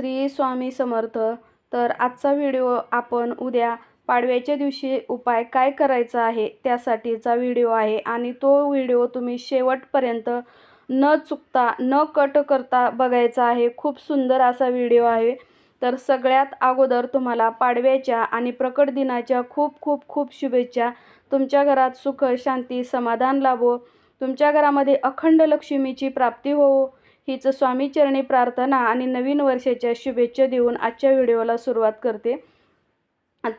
श्री स्वामी समर्थ. तर आजचा व्हिडिओ आपण उद्या पाडव्याच्या दिवशी उपाय काय करायचा आहे त्यासाठीचा व्हिडिओ आहे आणि तो व्हिडिओ तुम्ही शेवटपर्यंत न चुकता न कट करता बघायचा आहे. खूप सुंदर असा व्हिडिओ आहे. तर सगळ्यात अगोदर तुम्हाला पाडव्याच्या आणि प्रकट दिनाच्या खूप खूप खूप शुभेच्छा. तुमच्या घरात सुख शांती समाधान लाभो. तुमच्या घरामध्ये अखंड लक्ष्मीची प्राप्ती होवो. हीच स्वामीचरणी प्रार्थना आणि नवीन वर्षाच्या शुभेच्छा देऊन आजच्या व्हिडिओला सुरुवात करते.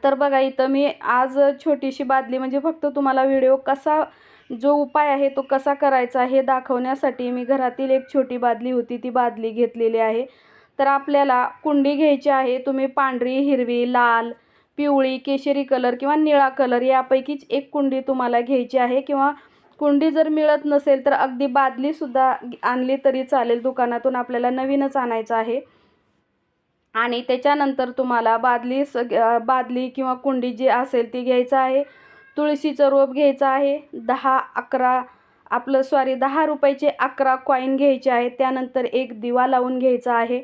तर बघा इथं मी आज छोटीशी बादली म्हणजे फक्त तुम्हाला व्हिडिओ कसा जो उपाय आहे तो कसा करायचा हे दाखवण्यासाठी मी घरातील एक छोटी बादली होती ती बादली घेतलेली आहे. तर आपल्याला कुंडी घ्यायची आहे तुम्ही पांढरी हिरवी लाल पिवळी केशरी कलर किंवा निळा कलर यापैकीच एक कुंडी तुम्हाला घ्यायची आहे किंवा कुंडी जर मिळत नसेल तर अगदी बादलीसुद्धा आणली तरी चालेल. दुकानातून आपल्याला नवीनच आणायचं आहे. आणि त्याच्यानंतर तुम्हाला बादली स बादली किंवा कुंडी जी असेल ती घ्यायचं आहे. तुळशीचं रोप घ्यायचं आहे. दहा अकरा आपलं सॉरी दहा रुपयाचे अकरा कॉईन घ्यायचे आहे. त्यानंतर एक दिवा लावून घ्यायचा आहे.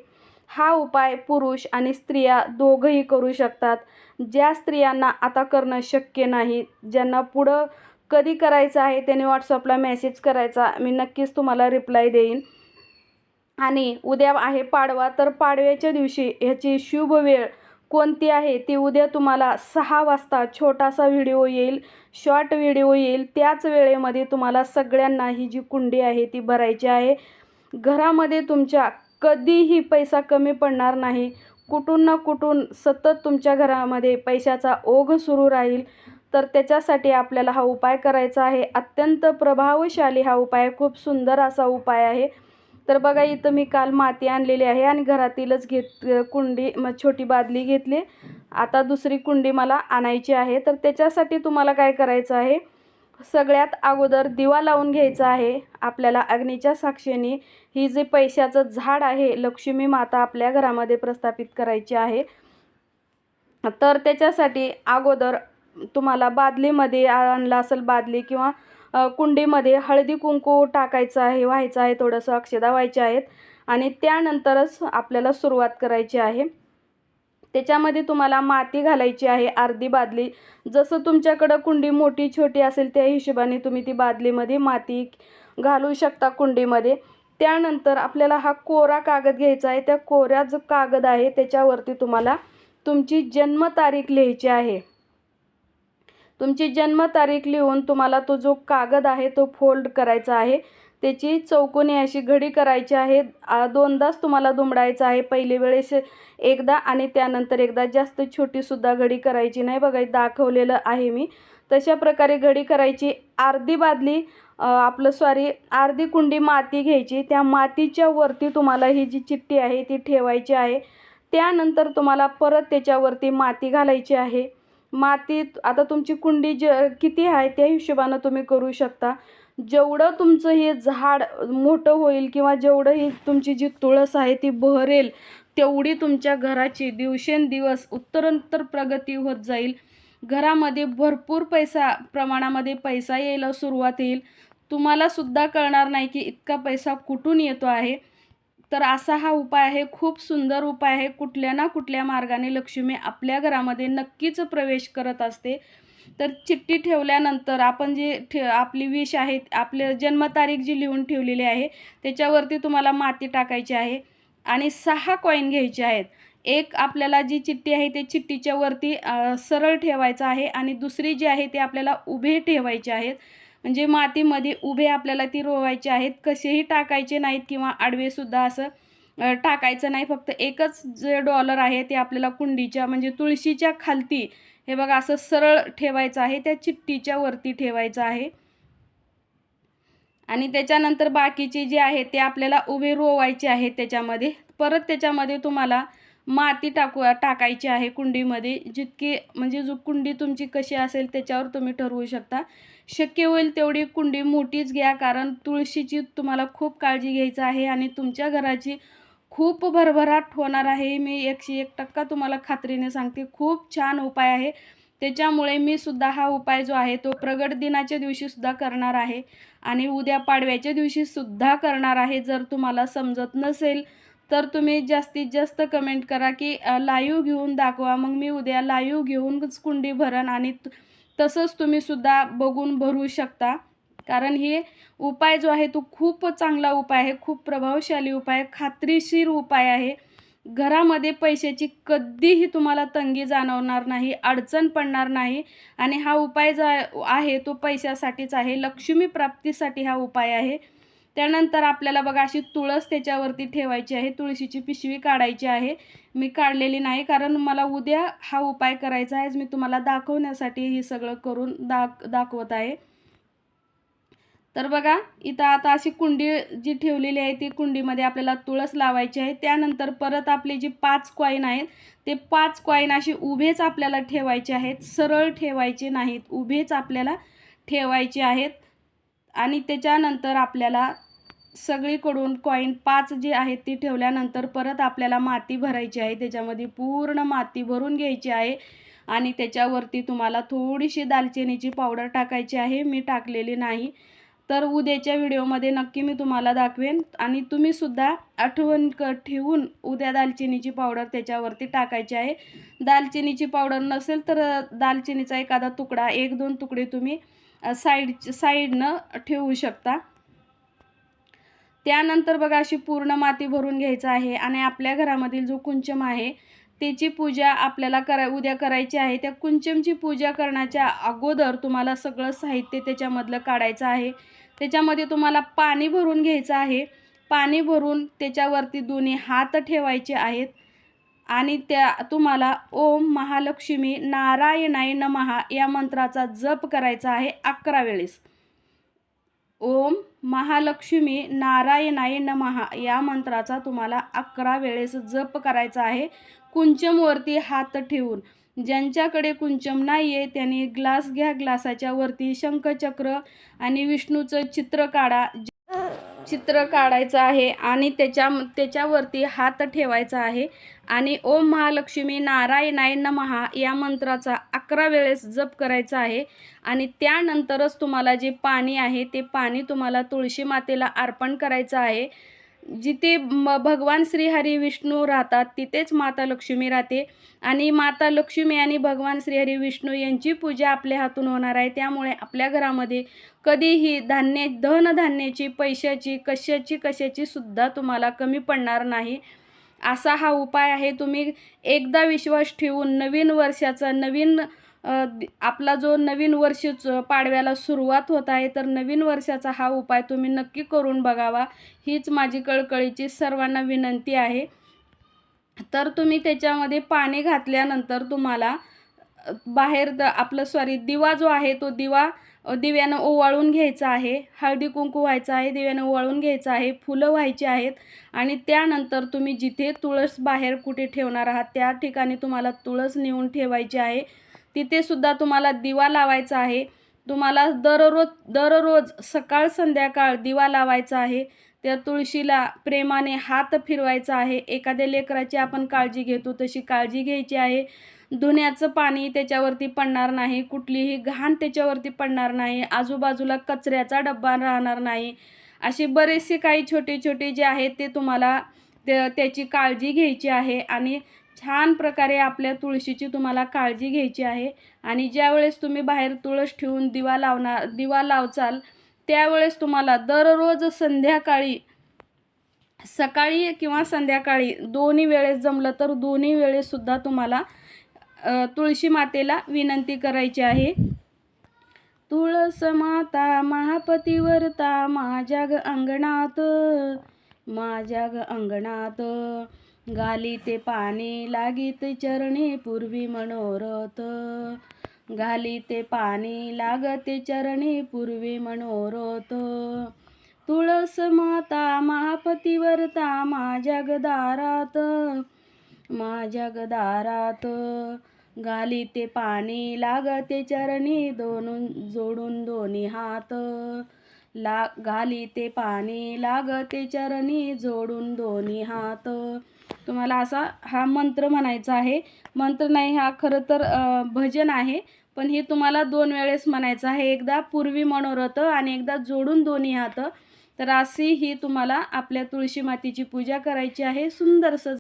हा उपाय पुरुष आणि स्त्रिया दोघंही करू शकतात. ज्या स्त्रियांना आता करणं शक्य नाही ज्यांना पुढं कधी करायचं आहे त्याने व्हॉट्सअपला मेसेज करायचा. मी नक्कीच तुम्हाला रिप्लाय देईन. आणि उद्या आहे पाडवा. तर पाडव्याच्या दिवशी ह्याची शुभ वेळ कोणती आहे? ती उद्या तुम्हाला सहा वाजता छोटासा व्हिडिओ येईल. शॉर्ट व्हिडिओ येईल. त्याच वेळेमध्ये तुम्हाला सगळ्यांना ही जी कुंडी आहे ती भरायची आहे. घरामध्ये तुमच्या कधीही पैसा कमी पडणार नाही. कुठून ना कुठून सतत तुमच्या घरामध्ये पैशाचा ओघ सुरू राहील. तर त्याच्यासाठी आपल्याला हा उपाय करायचा आहे. अत्यंत प्रभावशाली हा उपाय खूप सुंदर असा उपाय आहे. तर बघा इथं मी काल माती आणलेली आहे आणि घरातीलच घेत कुंडी मग छोटी बादली घेतली. आता दुसरी कुंडी मला आणायची आहे. तर त्याच्यासाठी तुम्हाला काय करायचं आहे? सगळ्यात अगोदर दिवा लावून घ्यायचा आहे आपल्याला अग्नीच्या साक्षीने. ही जे पैशाचं झाड आहे लक्ष्मी माता आपल्या घरामध्ये प्रस्थापित करायची आहे. तर त्याच्यासाठी अगोदर तुम्हाला बादलीमध्ये आणलं असेल बादली किंवा कुंडीमध्ये हळदी कुंकू टाकायचं आहे व्हायचं आहे थोडंसं अक्षदा व्हायचे आहेत आणि त्यानंतरच आपल्याला सुरुवात करायची आहे. त्याच्यामध्ये तुम्हाला माती घालायची आहे अर्धी बादली. जसं तुमच्याकडं कुंडी मोठी छोटी असेल त्या हिशोबाने तुम्ही ती बादलीमध्ये माती घालू शकता कुंडीमध्ये. त्यानंतर आपल्याला हा कोरा कागद घ्यायचा आहे. त्या कोऱ्या जो कागद आहे त्याच्यावरती तुम्हाला तुमची जन्मतारीख लिहायची आहे. तुमची जन्मतारीख लिहून तुम्हाला तो जो कागद आहे तो फोल्ड करायचा आहे. त्याची चौकोनी अशी घडी करायची आहे. दोनदाच तुम्हाला दुमडायचं आहे. पहिली वेळेस एकदा आणि त्यानंतर एकदा जास्त छोटीसुद्धा घडी करायची नाही. बघा दाखवलेलं आहे मी. तशा प्रकारे घडी करायची. अर्धी बादली आपलं सॉरी अर्धी कुंडी माती घ्यायची. त्या मातीच्या वरती तुम्हाला ही जी चिठ्ठी आहे ती ठेवायची आहे. त्यानंतर तुम्हाला परत त्याच्यावरती माती घालायची आहे. मातीत आता तुमची कुंडी ज किती आहे त्या हिशोबानं तुम्ही करू शकता. जेवढं तुमचं हे झाड मोठं होईल किंवा जेवढं ही तुमची जी तुळस आहे ती बहरेल तेवढी तुमच्या घराची दिवसेंदिवस उत्तरोत्तर प्रगती होत जाईल. घरामध्ये भरपूर पैसा प्रमाणामध्ये पैसा यायला सुरुवात येईल तुम्हालासुद्धा कळणार नाही की इतका पैसा कुठून येतो आहे. तर असा हा उपाय आहे खूप सुंदर उपाय आहे. कुठल्या ना कुठल्या मार्गाने लक्ष्मी आपल्या घरामध्ये नक्कीच प्रवेश करत असते. तर चिठ्ठी ठेवल्यानंतर आपण जे ठे आपली विष आहे आपल्या जन्मतारीख जी लिहून ठेवलेली आहे त्याच्यावरती तुम्हाला माती टाकायची आहे आणि सहा कॉईन घ्यायचे आहेत. एक आपल्याला जी चिठ्ठी आहे ते चिठ्ठीच्या वरती सरळ ठेवायचं आहे आणि दुसरी जी आहे ते आपल्याला उभे ठेवायचे आहेत. म्हणजे मातीमध्ये उभे आपल्याला ती रोवायचे आहेत कसेही टाकायचे नाहीत किंवा आडवेसुद्धा असं टाकायचं नाही. फक्त एकच जे डॉलर आहे ते आपल्याला कुंडीच्या म्हणजे तुळशीच्या खालती हे बघा असं सरळ ठेवायचं आहे त्या चिठ्ठीच्या वरती ठेवायचं आहे. आणि त्याच्यानंतर बाकीचे जे आहे ते आपल्याला उभे रोवायचे आहेत त्याच्यामध्ये. परत त्याच्यामध्ये तुम्हाला माती टाकू टाकायची आहे कुंडीमध्ये. जितके म्हणजे जो कुंडी तुमची कशी असेल त्याच्यावर तुम्ही ठरवू शकता. शक्य होईल तेवढी कुंडी मोठीच घ्या कारण तुळशीची तुम्हाला खूप काळजी घ्यायचं आहे आणि तुमच्या घराची खूप भरभराट होणार आहे. मी एकशे एक टक्का तुम्हाला खात्रीने सांगते खूप छान उपाय आहे. त्याच्यामुळे मी सुद्धा हा उपाय जो आहे तो प्रगट दिनाच्या दिवशीसुद्धा करणार आहे आणि उद्या पाडव्याच्या दिवशीसुद्धा करणार आहे. जर तुम्हाला समजत नसेल तर तुम्ही जास्तीत जास्त कमेंट करा की लाईव्ह घेऊन दाखवा. मग मी उद्या लाईव्ह घेऊनच कुंडी भरण आणि तसंच तुम्ही सुद्धा बघून भरू शकता. कारण हे उपाय जो आहे तो खूप चांगला उपाय आहे खूप प्रभावशाली उपाय खात्रीशीर उपाय आहे. घरामध्ये पैशाची कधीही तुम्हाला तंगी जाणवणार नाही अडचण पडणार नाही. आणि हा उपाय जो आहे तो पैशासाठीच आहे लक्ष्मी प्राप्तीसाठी हा उपाय आहे. त्यानंतर आपल्याला बघा अशी तुळस त्याच्यावरती ठेवायची आहे. तुळशीची पिशवी काढायची आहे. मी काढलेली नाही कारण मला उद्या हा उपाय करायचा आहे. मी तुम्हाला दाखवण्यासाठी हे सगळं करून दाख दाखवत आहे. तर बघा इथं आता अशी कुंडी जी ठेवलेली आहे ती कुंडीमध्ये आपल्याला तुळस लावायची आहे. त्यानंतर परत आपले जी पाच कॉईन आहेत ते पाच कॉईन अशी उभेच आपल्याला ठेवायचे आहेत. सरळ ठेवायचे नाहीत उभेच आपल्याला ठेवायचे आहेत. आणि त्याच्यानंतर आपल्याला सगळीकडून कॉईन पाच जी आहेत ती ठेवल्यानंतर परत आपल्याला माती भरायची आहे. त्याच्यामध्ये पूर्ण माती भरून घ्यायची आहे. आणि त्याच्यावरती तुम्हाला थोडीशी दालचिनीची पावडर टाकायची आहे. मी टाकलेली नाही. तर उद्याच्या व्हिडिओमध्ये नक्की मी तुम्हाला दाखवेन. आणि तुम्हीसुद्धा आठवण क ठेवून उद्या दालचिनीची पावडर त्याच्यावरती टाकायची आहे. दालचिनीची पावडर नसेल तर दालचिनीचा एखादा तुकडा एक दोन तुकडे तुम्ही साईड साईडनं ठेवू शकता. त्यानंतर बघा अशी पूर्ण माती भरून घ्यायचं आहे आणि आपल्या घरामधील जो कुंचम आहे त्याची पूजा आपल्याला करा उद्या करायची आहे. त्या कुंचमची पूजा करण्याच्या अगोदर तुम्हाला सगळं साहित्य त्याच्यामधलं काढायचं आहे. त्याच्यामध्ये तुम्हाला पाणी भरून घ्यायचं आहे. पाणी भरून त्याच्यावरती दोन्ही हात ठेवायचे आहेत आणि त्या तुम्हाला ओम महालक्ष्मी नारायणाय नमहा या मंत्राचा जप करायचा आहे अकरा वेळेस. ओम महालक्ष्मी नारायणाय नमहा या मंत्राचा तुम्हाला अकरा वेळेस जप करायचा आहे. कुंचमवरती हात ठेवून. ज्यांच्याकडे कुंचम नाही आहे त्यांनी ग्लास घ्या. ग्लासाच्या वरती शंखचक्र आणि विष्णूचं चित्र काढा. चित्र काढायचं आहे आणि त्याच्या त्याच्यावरती हात ठेवायचा आहे. आणि ओम महालक्ष्मी नारायणाय नमहा या मंत्राचा अकरा वेळेस जप करायचा आहे. आणि त्यानंतरच तुम्हाला जे पाणी आहे ते पाणी तुम्हाला तुळशी मातेला अर्पण करायचं आहे. जिथे म भगवान श्रीहरी विष्णू राहतात तिथेच माता लक्ष्मी राहते. आणि माता लक्ष्मी आणि भगवान श्रीहरी विष्णू यांची पूजा आपल्या हातून होणार आहे. त्यामुळे आपल्या घरामध्ये कधीही धान्य धनधान्याची पैशाची कशाची कशाची सुद्धा तुम्हाला कमी पडणार नाही. असा हा उपाय आहे. तुम्ही एकदा विश्वास ठेवून नवीन वर्षाचा नवीन आपला जो नवीन वर्ष पाडव्याला सुरुवात होत आहे तर नवीन वर्षाचा हा उपाय तुम्ही नक्की करून बघावा. हीच माझी कळकळीची सर्वांना विनंती आहे. तर तुम्ही त्याच्यामध्ये पाणी घातल्यानंतर तुम्हाला बाहेर द आपलं सॉरी दिवा जो आहे तो दिवा दिव्यानं ओवाळून घ्यायचा आहे. हळदी कुंकू व्हायचं आहे दिव्यानं ओवाळून घ्यायचं आहे फुलं व्हायची आहेत आणि त्यानंतर तुम्ही जिथे तुळस बाहेर कुठे ठेवणार आहात त्या ठिकाणी तुम्हाला तुळस नेऊन ठेवायची आहे. तिथे सुद्धा तुम्हाला दिवा लावायचा आहे. तुम्हाला दररोज दररोज सकाळ संध्याकाळ दिवा लावायचा आहे. त्या तुळशीला प्रेमाने हात फिरवायचा आहे. एखाद्या लेकराची आपण काळजी घेतो तशी काळजी घ्यायची आहे. धुण्याचं पाणी त्याच्यावरती पडणार नाही. कुठलीही घाण त्याच्यावरती पडणार नाही. आजूबाजूला कचऱ्याचा डब्बा राहणार नाही. असे बरेचसे काही छोटे छोटे जे आहेत ते तुम्हाला त्या त्याची काळजी घ्यायची आहे. आणि छान प्रकारे आपल्या तुळशीची तुम्हाला काळजी घ्यायची आहे. आणि ज्यावेळेस तुम्ही बाहेर तुळस ठेवून दिवा लावणार दिवा लावचाल त्यावेळेस तुम्हाला दररोज संध्याकाळी सकाळी किंवा संध्याकाळी दोन्ही वेळेस जमलं तर दोन्ही वेळेससुद्धा तुम्हाला तुळशी मातेला विनंती करायची आहे. तुळस माता महापतीवरता माझ्या ग अंगणात माझ्या ग अंगणात गाली ते पाणी लागीत चरणी पूर्वी मनोरथ. घाली ते पाणी लागते चरणी पूर्वी मनोरथ. तुळस माता महापतीवरता माझ्या गदारात माझ्या गदारात गाली ते पाणी लागते चरणी दोन जोडून दोन्ही हात. ला घाली ते पाणी लागते चरणी जोडून दोन्ही हात. तुम्हाला असा हा मंत्र म्हणायचा आहे. मंत्र नाही हा खरं तर भजन आहे. पण हे तुम्हाला दोन वेळेस म्हणायचं आहे. एकदा पूर्वी मनोरथ आणि एकदा जोडून दोन्ही हात. तर अशी ही तुम्हाला आपल्या तुळशी मातेची पूजा करायची आहे. सुंदरसं